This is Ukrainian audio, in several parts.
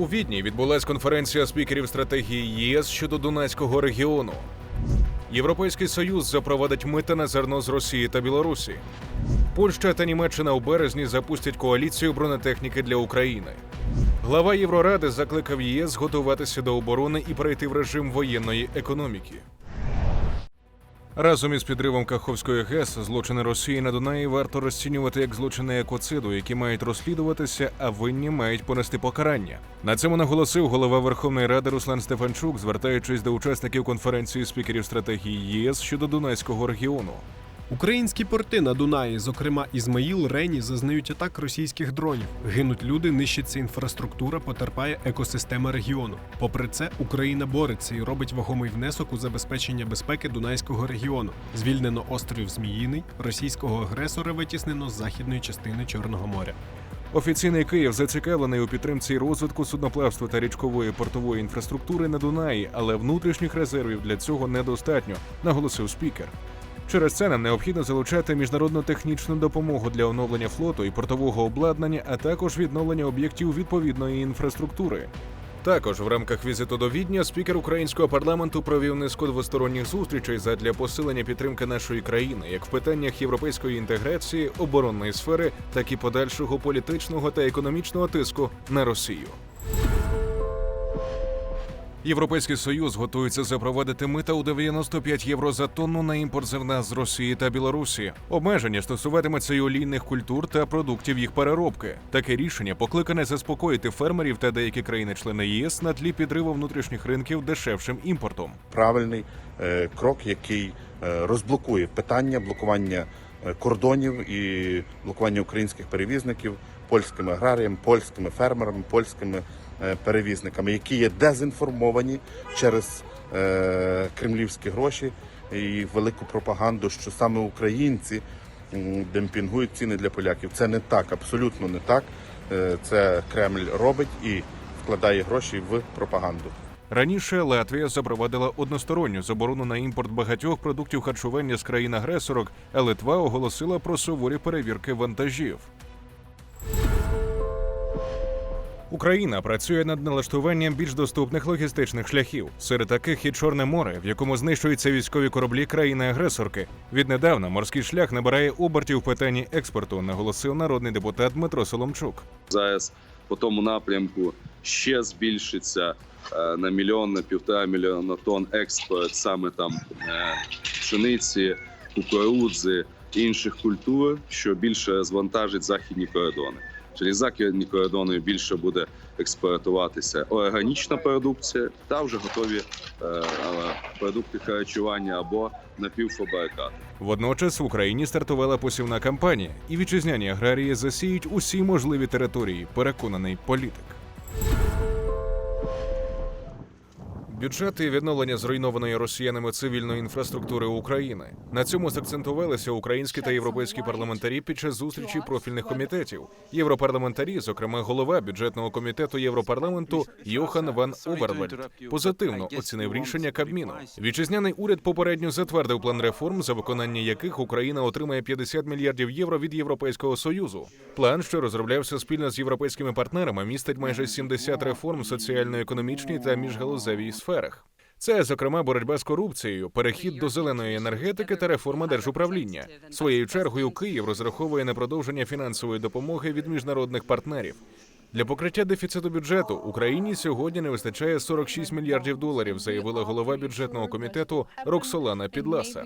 У Відні відбулась конференція спікерів стратегії ЄС щодо Дунайського регіону. Європейський союз запровадить мита на зерно з Росії та Білорусі. Польща та Німеччина у березні запустять коаліцію бронетехніки для України. Глава Євроради закликав ЄС готуватися до оборони і перейти в режим воєнної економіки. Разом із підривом Каховської ГЕС злочини Росії на Дунаї варто розцінювати як злочини екоциду, які мають розслідуватися, а винні мають понести покарання. На цьому наголосив голова Верховної Ради Руслан Стефанчук, звертаючись до учасників конференції спікерів стратегії ЄС щодо Дунайського регіону. Українські порти на Дунаї, зокрема Ізмаїл, Рені, зазнають атак російських дронів. Гинуть люди, нищиться інфраструктура, потерпає екосистема регіону. Попри це, Україна бореться і робить вагомий внесок у забезпечення безпеки Дунайського регіону. Звільнено острів Зміїний, російського агресора витіснено з західної частини Чорного моря. Офіційний Київ зацікавлений у підтримці розвитку судноплавства та річкової портової інфраструктури на Дунаї, але внутрішніх резервів для цього недостатньо, наголосив спікер. Через це нам необхідно залучати міжнародну технічну допомогу для оновлення флоту і портового обладнання, а також відновлення об'єктів відповідної інфраструктури. Також в рамках візиту до Відня спікер українського парламенту провів низку двосторонніх зустрічей задля посилення підтримки нашої країни, як в питаннях європейської інтеграції, оборонної сфери, так і подальшого політичного та економічного тиску на Росію. Європейський союз готується запровадити мита у 95 євро за тонну на імпорт зерна з Росії та Білорусі. Обмеження стосуватиметься й олійних культур та продуктів їх переробки. Таке рішення покликане заспокоїти фермерів та деякі країни-члени ЄС на тлі підриву внутрішніх ринків дешевшим імпортом. правильний е, крок, який е, розблокує питання блокування е, кордонів і блокування українських перевізників польськими аграріями, польськими фермерами, польськими перевізниками, які є дезінформовані через е, кремлівські гроші і велику пропаганду, що саме українці демпінгують ціни для поляків. Це не так, абсолютно не так. Е, Це Кремль робить і вкладає гроші в пропаганду. Раніше Латвія запровадила односторонню заборону на імпорт багатьох продуктів харчування з країн-агресорок, а Литва оголосила про суворі перевірки вантажів. Україна працює над налаштуванням більш доступних логістичних шляхів. Серед таких і Чорне море, в якому знищуються військові кораблі країни-агресорки. Віднедавна морський шлях набирає обертів в питанні експорту, наголосив народний депутат Дмитро Соломчук. ЗАЕС по тому напрямку ще збільшиться е, на мільйон, на півтора мільйона тонн експорт саме там е, пшениці, кукурудзи, інших культур, що більше звантажить західні кордони. Через західні кордони більше буде експортуватися органічна продукція та вже готові е, продукти харчування або напівфабрикати. Водночас в Україні стартувала посівна кампанія, і вітчизняні аграрії засіють усі можливі території, переконаний політик. Бюджет і відновлення зруйнованої росіянами цивільної інфраструктури України на цьому закцентувалися українські та європейські парламентарі під час зустрічі профільних комітетів. Європарламентарі, зокрема голова бюджетного комітету Європарламенту Йохан Ван Оверлельд, позитивно оцінив рішення Кабміну. Вітчизняний уряд попередньо затвердив план реформ, за виконання яких Україна отримає 50 мільярдів євро від Європейського союзу. План, що розроблявся спільно з європейськими партнерами, містить майже 70 реформ соціально-економічній та міжгалузевій сферах. Це, зокрема, боротьба з корупцією, перехід до зеленої енергетики та реформа держуправління. Своєю чергою Київ розраховує на продовження фінансової допомоги від міжнародних партнерів. Для покриття дефіциту бюджету Україні сьогодні не вистачає 46 мільярдів доларів, заявила голова бюджетного комітету Роксолана Підласа.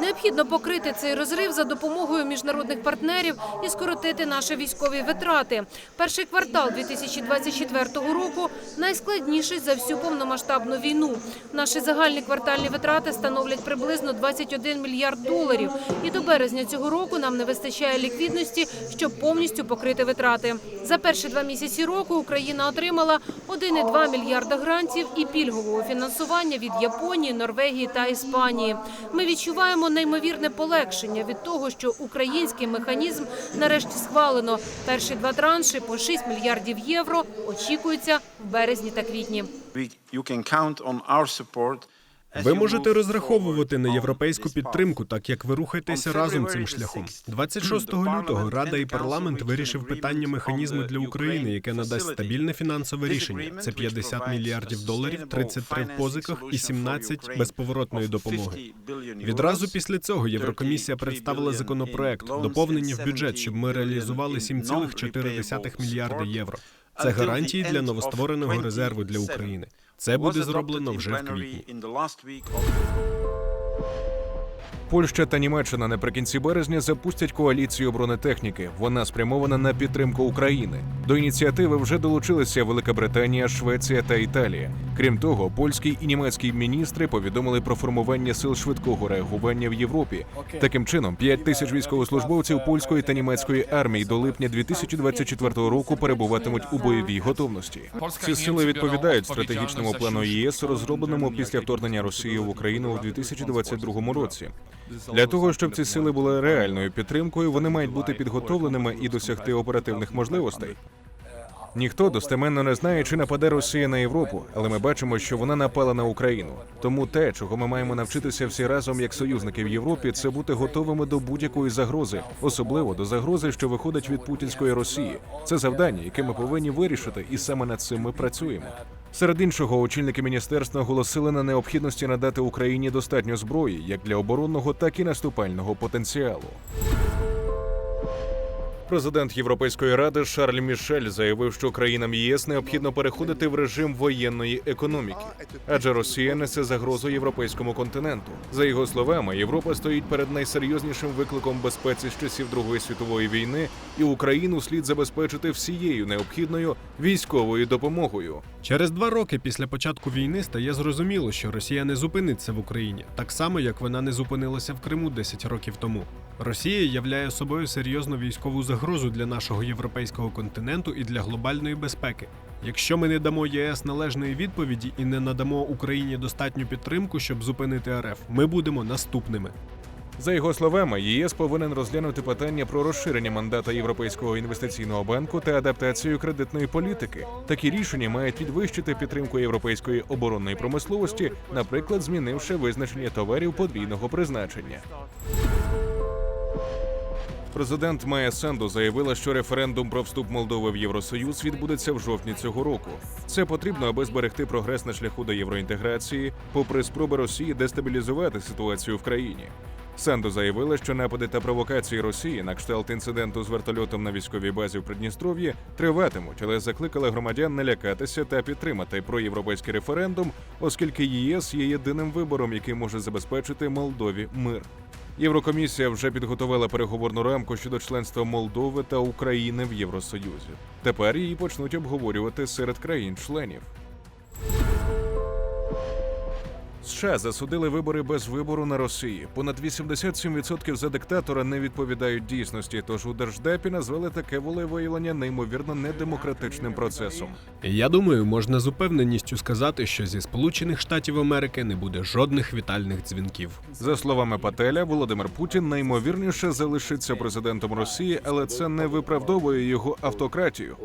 Необхідно покрити цей розрив за допомогою міжнародних партнерів і скоротити наші військові витрати. Перший квартал 2024 року найскладніший за всю повномасштабну війну. Наші загальні квартальні витрати становлять приблизно 21 мільярд доларів. І до березня цього року нам не вистачає ліквідності, щоб повністю покрити витрати. За перші два місяці року Україна отримала 1,2 мільярда грантів і пільгового фінансування від Японії, Норвегії та Іспанії. Ми відчуваємо неймовірне полегшення від того, що український механізм нарешті схвалено. Перші два транші по 6 мільярдів євро очікуються в березні та квітні. Ви можете розраховувати на європейську підтримку, так як ви рухаєтеся разом цим шляхом. 26 лютого Рада і парламент вирішив питання механізму для України, яке надасть стабільне фінансове рішення. Це 50 мільярдів доларів, 33 в позиках і 17 безповоротної допомоги. Відразу після цього Єврокомісія представила законопроект доповнення в бюджет, щоб ми реалізували 7,4 мільярди євро. Це гарантії для новоствореного резерву для України. Це буде зроблено вже в квітні. Польща та Німеччина наприкінці березня запустять коаліцію бронетехніки. Вона спрямована на підтримку України. До ініціативи вже долучилися Велика Британія, Швеція та Італія. Крім того, польський і німецький міністри повідомили про формування сил швидкого реагування в Європі. Таким чином, 5 тисяч військовослужбовців польської та німецької армії до липня 2024 року перебуватимуть у бойовій готовності. Ці сили відповідають стратегічному плану ЄС, розробленому після вторгнення Росії в Україну у 2022 році. Для того щоб ці сили були реальною підтримкою, вони мають бути підготовленими і досягти оперативних можливостей. Ніхто достеменно не знає, чи нападе Росія на Європу, але ми бачимо, що вона напала на Україну. Тому те, чого ми маємо навчитися всі разом як союзники в Європі, це бути готовими до будь-якої загрози, особливо до загрози, що виходить від путінської Росії. Це завдання, яке ми повинні вирішити, і саме над цим ми працюємо. Серед іншого, очільники міністерства оголосили на необхідності надати Україні достатньо зброї як для оборонного, так і наступального потенціалу. Президент Європейської ради Шарль Мішель заявив, що країнам ЄС необхідно переходити в режим воєнної економіки, адже Росія несе загрозу європейському континенту. За його словами, Європа стоїть перед найсерйознішим викликом безпеці з часів Другої світової війни, і Україну слід забезпечити всією необхідною військовою допомогою. Через два роки після початку війни стає зрозуміло, що Росія не зупиниться в Україні, так само як вона не зупинилася в Криму 10 років тому. Росія являє собою серйозну військову загрозу для нашого європейського континенту і для глобальної безпеки. Якщо ми не дамо ЄС належної відповіді і не надамо Україні достатню підтримку, щоб зупинити РФ, ми будемо наступними. За його словами, ЄС повинен розглянути питання про розширення мандата Європейського інвестиційного банку та адаптацію кредитної політики. Такі рішення мають підвищити підтримку європейської оборонної промисловості, наприклад, змінивши визначення товарів подвійного призначення. Президент Майя Санду заявила, що референдум про вступ Молдови в Євросоюз відбудеться в жовтні цього року. Це потрібно, аби зберегти прогрес на шляху до євроінтеграції, попри спроби Росії дестабілізувати ситуацію в країні. Санду заявила, що напади та провокації Росії на кшталт інциденту з вертольотом на військовій базі в Придністров'ї триватимуть, але закликала громадян не лякатися та підтримати проєвропейський референдум, оскільки ЄС є єдиним вибором, який може забезпечити Молдові мир. Єврокомісія вже підготувала переговорну рамку щодо членства Молдови та України в Євросоюзі. Тепер її почнуть обговорювати серед країн-членів. США засудили вибори без вибору на Росії. Понад 87% за диктатора не відповідають дійсності. Тож у держдепі назвали таке волевиявлення неймовірно недемократичним процесом. Я думаю, можна з упевненістю сказати, що зі Сполучених Штатів Америки не буде жодних вітальних дзвінків. За словами Пателя, Володимир Путін наймовірніше залишиться президентом Росії, але це не виправдовує його автократію.